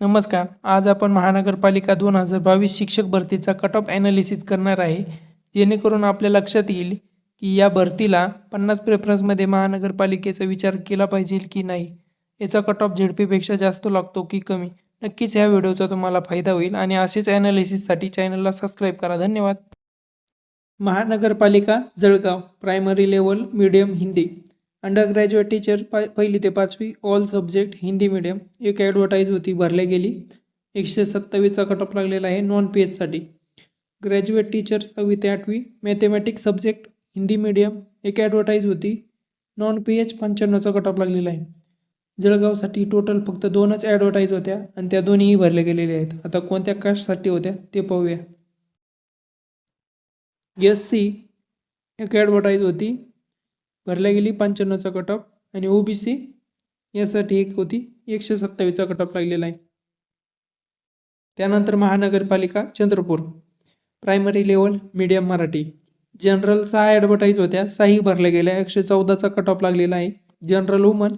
नमस्कार. आज आपण महानगरपालिका दोन हजार बावीस शिक्षक भरतीचा कट ऑफ ॲनालिसिस करणार आहे. जेणेकरून आपल्या लक्षात येईल की या भरतीला पन्नास प्रेफरन्समध्ये महानगरपालिकेचा विचार केला पाहिजे की नाही. याचा कट ऑफ झेडपीपेक्षा जास्त लागतो की कमी? नक्कीच ह्या व्हिडिओचा तुम्हाला फायदा होईल आणि असेच ॲनालिसिससाठी चॅनलला सबस्क्राईब करा. धन्यवाद. महानगरपालिका Jalgaon primary level medium Hindi. Undergraduate teacher पा पहिली ते पाचवी ऑल सब्जेक्ट हिंदी मीडियम एक ॲडव्हर्टाईज होती भरल्या गेली. एकशे सत्तावीसचा कट ऑफ लागलेला आहे नॉन पी एचसाठी ग्रॅज्युएट टीचर सहावी ते आठवी मॅथेमॅटिक्स सब्जेक्ट हिंदी मीडियम एक ॲडव्हर्टाईज होती नॉन पी एच पंच्याण्णवचा कट ऑफ लागलेला आहे. जळगावसाठी टोटल फक्त दोनच ॲडव्हर्टाईज होत्या आणि त्या दोन्हीही भरल्या गेलेल्या आहेत. आता कोणत्या कास्टसाठी होत्या ते पाहूया. एस सी एक ॲडव्हर्टाईज होती. भरल्या गेली पंच्याण्णवचा कट ऑफ आणि ओ बी सी यासाठी एक होती एकशे सत्तावीसचा कट ऑफ लागलेला आहे. त्यानंतर महानगरपालिका Chandrapur. Primary level medium Marathi. General सहा ॲडव्हर्टाईज होत्या सहाही भरल्या गेल्या एकशे चौदाचा कट ऑफ लागलेला आहे. जनरल वुमन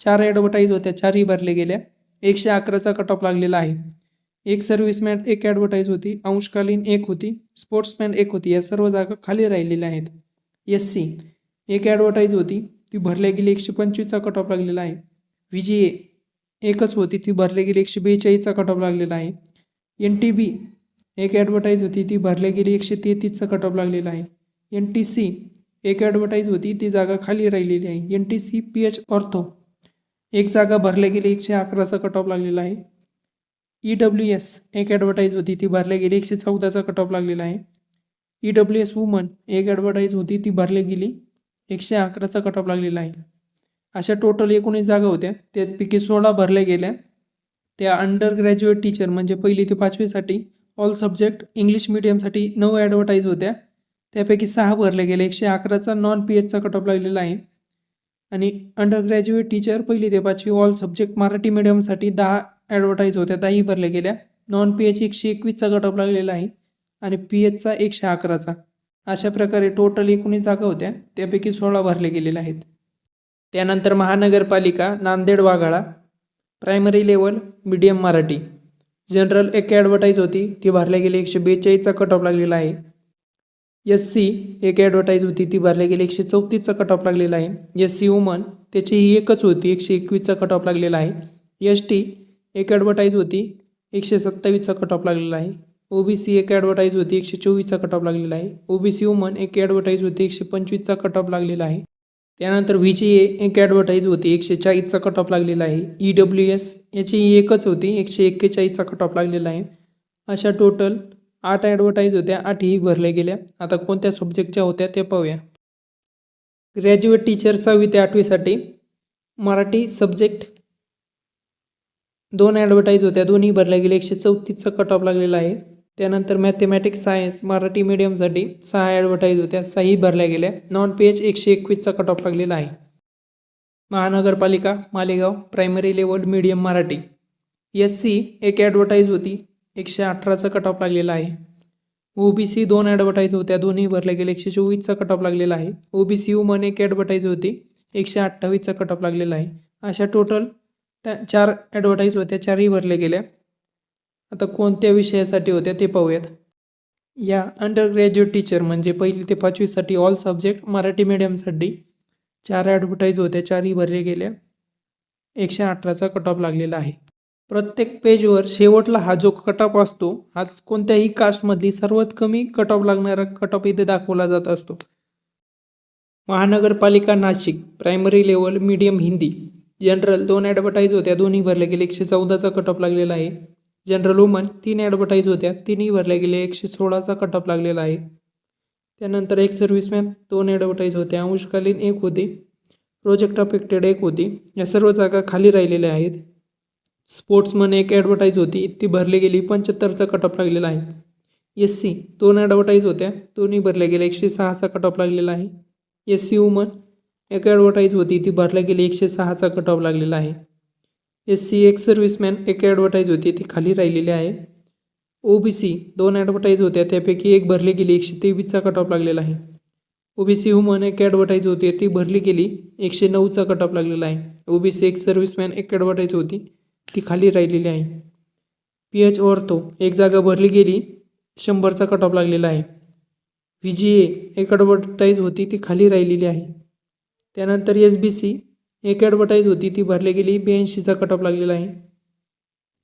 चार ॲडव्हर्टाईज होत्या चारही भरल्या गेल्या एकशे अकराचा कट ऑफ लागलेला आहे. एक सर्व्हिसमॅन एक ॲडव्हर्टाईज होती अंशकालीन एक होती स्पोर्ट्समॅन एक होती या सर्व जागा खाली राहिलेल्या आहेत. एस सी एक ॲडव्हर्टाईज होती. ती भरल्या गेली एकशे पंचवीसचा कट ऑफ लागलेला आहे. व्ही जी ए एकच होती. ती भरल्या गेली एकशे बेचाळीसचा कट ऑफ लागलेला आहे. एन टी बी एक ॲडव्हर्टाईज होती. ती भरल्या गेली एकशे तेहतीसचा कट ऑफ लागलेला आहे. एन टी सी एक ॲडव्हर्टाईज होती. ती जागा खाली राहिलेली आहे. N T C P H ortho एक जागा भरल्या गेली एकशे अकराचा कट ऑफ लागलेला आहे. ई डब्ल्यू एस एक ॲडव्हर्टाईज होती. ती भरल्या गेली एकशे चौदाचा कट ऑफ लागलेला आहे. ई डब्ल्यू एस वुमन एक ॲडव्हर्टाईज होती. ती भरली गेली एकशे अकराचा कट ऑफ लागलेला आहे. अशा टोटल एकोणीस जागा होत्या. त्यापैकी सोळा भरल्या गेल्या. त्या अंडर ग्रॅज्युएट टीचर म्हणजे पहिली ते पाचवीसाठी ऑल सब्जेक्ट इंग्लिश मिडियमसाठी नऊ ॲडव्हर्टाईज होत्या. त्यापैकी सहा भरल्या गेल्या. एकशे अकराचा नॉन पी एचचा कट ऑफ लागलेला आहे. आणि अंडर ग्रॅज्युएट टीचर पहिली ते पाचवी ऑल सब्जेक्ट मराठी मिडियमसाठी दहा ॲडव्हर्टाईज होत्या. दहाही भरल्या गेल्या. नॉन पी एच एकशे एकवीसचा कट ऑफ लागलेला आहे. आणि पी एचचा एकशे अकराचा. अशा प्रकारे टोटल एकोणीस जागा होत्या त्यापैकी सोळा भरले गेलेल्या आहेत. त्यानंतर महानगरपालिका Nanded Waghala primary level medium Marathi. General एक ॲडव्हर्टाईज होती ती भरल्या गेली एकशे बेचाळीसचा कट ऑफ लागलेला आहे. एस सी एक ॲडव्हर्टाईज होती ती भरल्या गेली एकशे चौतीसचा कट ऑफ लागलेला आहे. एस सी वुमन त्याची ही एकच होती एकशे एकवीसचा कट ऑफ लागलेला आहे. एस टी एक ॲडव्हर्टाईज होती एकशे सत्तावीसचा कट ऑफ लागलेला आहे. ओ बी सी एक ॲडव्हर्टाईज होती एकशे चोवीसचा कट ऑफ लागलेला आहे. ओ बी सी वुमन एक ॲडव्हर्टाईज होती एकशे पंचवीसचा कट ऑफ लागलेला आहे. त्यानंतर व्ही जी ए एक ॲडव्हर्टाईज होती एकशे चाळीसचा कट ऑफ लागलेला आहे. ई डब्ल्यू एस याची एकच होती एकशे एक्केचाळीसचा कट ऑफ लागलेला आहे. अशा टोटल आठ ॲडव्हर्टाईज होत्या आठही भरल्या गेल्या. आता कोणत्या सब्जेक्टच्या होत्या ते पाहूया. ग्रॅज्युएट टीचर सहावी ते आठवीसाठी मराठी सब्जेक्ट दोन ॲडव्हर्टाईज होत्या दोन्ही भरल्या गेल्या. एकशे चौतीसचा कट ऑफ लागलेला आहे. त्यानंतर मॅथेमॅटिक्स सायन्स मराठी मीडियमसाठी सहा ॲडव्हर्टाईज होत्या सहाही भरल्या गेल्या. नॉन पी एच एकशे एकवीसचा कट ऑफ लागलेला आहे. महानगरपालिका Malegaon primary level medium Marathi. S C एक ॲडव्हर्टाईज होती एकशे अठराचा कट ऑफ लागलेला आहे. ओ बी सी दोन ॲडव्हर्टाईज होत्या दोन्ही भरल्या गेल्या एकशे चोवीसचा कट ऑफ लागलेला आहे. ओ बी सी वुमन एक ॲडव्हर्टाईज होती एकशे अठ्ठावीसचा कट ऑफ लागलेला आहे. अशा टोटल त्या चार ॲडव्हर्टाईज होत्या चारही भरल्या गेल्या. आता कोणत्या विषयासाठी होत्या ते पाहूयात. या अंडर ग्रॅज्युएट टीचर म्हणजे पहिली ते पाचवीसाठी ऑल सब्जेक्ट मराठी मीडियमसाठी चार ॲडव्हर्टाईज होत्या चारही भरले गेल्या. एकशे अठराचा कट ऑफ लागलेला आहे. प्रत्येक पेजवर शेवटला हा जो कट ऑफ असतो हा कोणत्याही कास्टमधली सर्वात कमी कट ऑफ लागणारा कट ऑफ इथे दाखवला जात असतो. महानगरपालिका Nashik primary level medium Hindi. General दोन ॲडव्हर्टाईज होत्या दोन्ही भरले गेले. एकशे चौदाचा कट ऑफ लागलेला आहे. जनरल वुमन तीन ॲडव्हर्टाईज होत्या. तिन्ही भरल्या गेले. एकशे सोळाचा कटअप लागलेला आहे. त्यानंतर एक सर्व्हिसमॅन दोन ॲडव्हर्टाईज होत्या. अंशकालीन एक होती. प्रोजेक्ट अफेक्टेड एक होती. या सर्व जागा खाली राहिलेल्या आहेत. स्पोर्ट्समन एक ॲडव्हर्टाईज होती. ती भरली गेली. पंच्याहत्तरचा कटअप लागलेला आहे. एस सी दोन ॲडव्हर्टाईज होत्या. दोन्ही भरल्या गेल्या एकशे सहाचा कटअप लागलेला आहे. एस सी वुमन एक ॲडव्हर्टाईज होती. ती भरल्या गेली. एकशे सहाचा कटअप लागलेला आहे. एस सी एक सर्व्हिसमॅन एक ॲडव्हर्टाईज होती ती खाली राहिलेली आहे. ओ बी सी दोन ॲडव्हर्टाईज होत्या त्यापैकी एक भरली गेली एकशे तेवीसचा कट ऑफ लागलेला आहे. ओ बी सी वुमन एक ॲडव्हर्टाईज होती ती भरली गेली एकशे नऊचा कट ऑफ लागलेला आहे. ओ बी सी एक सर्व्हिसमॅन एक ॲडव्हर्टाईज होती ती खाली राहिलेली आहे. पी एच ओर्थो एक जागा भरली गेली शंभरचा कट ऑफ लागलेला आहे. व्ही जी ए एक ॲडव्हर्टाईज होती ती खाली राहिलेली आहे. त्यानंतर एस बी सी एक ॲडव्हर्टाईज होती ती भरली गेली ब्याऐंशीचा कट ऑफ लागलेला आहे.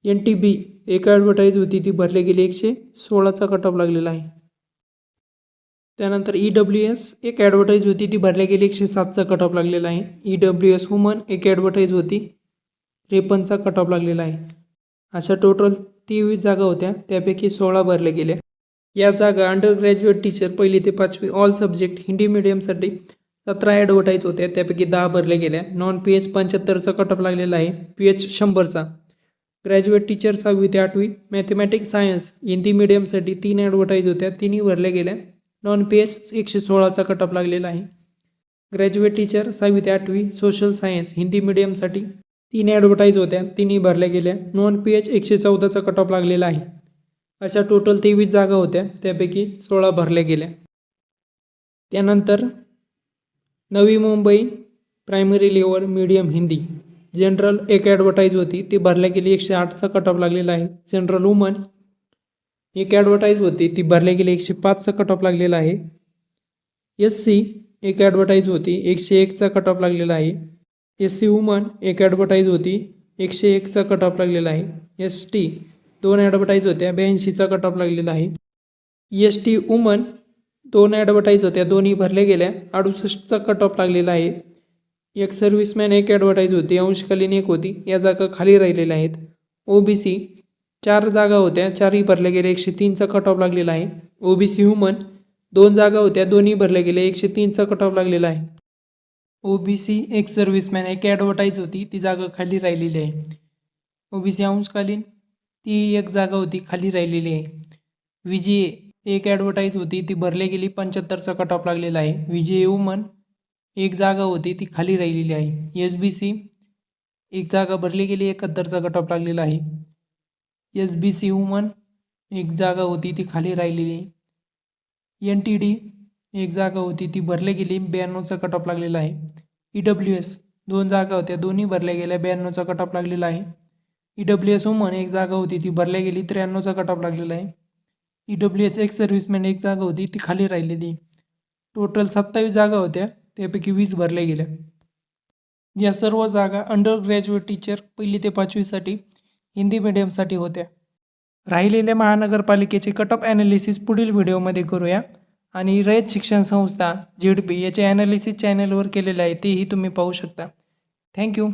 एन टी बी एक ॲडव्हर्टाईज होती ती भरली गेली एकशे सोळाचा कट ऑफ लागलेला आहे. त्यानंतर ई डब्ल्यू एस एक ॲडव्हर्टाईज होती ती भरली गेली एकशे सातचा कट ऑफ लागलेला आहे. ई डब्ल्यू एस वुमन एक ॲडव्हर्टाईज होती त्रेपन्नचा कट ऑफ लागलेला आहे. अशा टोटल तेवीस जागा होत्या त्यापैकी सोळा भरल्या गेल्या या जागा अंडर ग्रॅज्युएट टीचर पहिली ते पाचवी ऑल सब्जेक्ट हिंदी मिडियमसाठी सतरा ॲडव्हर्टाईज होत्या त्यापैकी दहा भरल्या गेल्या नॉन पी एच पंच्याहत्तरचा कटअप लागलेला आहे. पी एच शंभरचा. ग्रॅज्युएट टीचर सहावी ते आठवी. मॅथमॅटिक्स सायन्स हिंदी मिडियमसाठी तीन ॲडव्हर्टाईज होत्या तिन्ही भरल्या गेल्या नॉन पी एच एकशे सोळाचा कटअप लागलेला आहे. ग्रॅज्युएट टीचर सहावी ते आठवी. सोशल सायन्स हिंदी मिडियमसाठी तीन ॲडव्हर्टाईज होत्या तिन्ही भरल्या गेल्या नॉन पी एच एकशे चौदाचा कटअप लागलेला आहे. अशा टोटल तेवीस जागा होत्या त्यापैकी सोळा भरल्या गेल्या त्यानंतर Navi Mumbai primary level medium Hindi. General एक ॲडव्हर्टाईज होती ती भरल्या गेली एकशे आठचा कट ऑफ लागलेला आहे. जनरल वुमन एक ॲडव्हर्टाईज होती ती भरल्या गेली एकशे पाचचा कट ऑफ लागलेला आहे. एस सी एक ॲडव्हर्टाईज होती एकशे एकचा कट ऑफ लागलेला आहे. एस सी वुमन एक ॲडव्हर्टाईज होती एकशे एकचा कट ऑफ लागलेला आहे. एस टी दोन ॲडव्हर्टाईज होत्या ब्याऐंशीचा कट ऑफ लागलेला आहे. एस टी वुमन दोन ॲडव्हर्टाईज होत्या दोन्ही भरल्या गेल्या. अडुसष्टचा कट ऑफ लागलेला आहे. एक सर्व्हिसमॅन एक ॲडव्हर्टाईज होती. अंशकालीन एक होती. या जागा खाली राहिलेल्या आहेत. ओ बी सी चार जागा होत्या. चारही भरल्या गेल्या. एकशे तीनचा कट ऑफ लागलेला आहे. ओ बी सी ह्युमन दोन जागा होत्या. दोन्ही भरल्या गेल्या. एकशे तीनचा कट ऑफ लागलेला आहे. ओ बी सी एक सर्व्हिसमॅन एक ॲडव्हर्टाईज होती. ती जागा खाली राहिलेली आहे. ओ बी सी अंशकालीन ती एक जागा होती. खाली राहिलेली आहे. व्ही जी ए एक ॲडव्हर्टाईज होती ती भरली गेली पंच्याहत्तरचा कट ऑफ लागलेला आहे. विजय वुमन एक जागा होती ती खाली राहिलेली आहे. एस बी सी एक जागा भरली गेली एकाहत्तरचा कट ऑफ लागलेला आहे. एस बी सी वुमन एक जागा होती ती खाली राहिलेली एन टी डी एक जागा होती ती भरली गेली ब्याण्णवचा कट ऑफ लागलेला आहे. ई डब्ल्यू एस दोन जागा होत्या दोन्ही भरल्या गेल्या ब्याण्णवचा कट ऑफ लागलेला आहे. ई डब्ल्यू एस वुमन एक जागा होती ती भरल्या गेली त्र्याण्णवचा कट ऑफ लागलेला आहे. E W S ex serviceman एक जागा होती ती खाली राहिलेली. टोटल सत्तावीस जागा होत्या त्यापैकी वीस भरल्या गेल्या. या सर्व जागा अंडर ग्रॅज्युएट टीचर पहिली ते पाचवीसाठी हिंदी मिडियमसाठी होत्या. राहिलेल्या महानगरपालिकेचे कट ऑफ ॲनालिसिस पुढील व्हिडिओमध्ये करूया. आणि रयत शिक्षण संस्था जेड पी याचे ॲनालिसिस चॅनलवर केलेले आहे तेही तुम्ही पाहू शकता. थँक्यू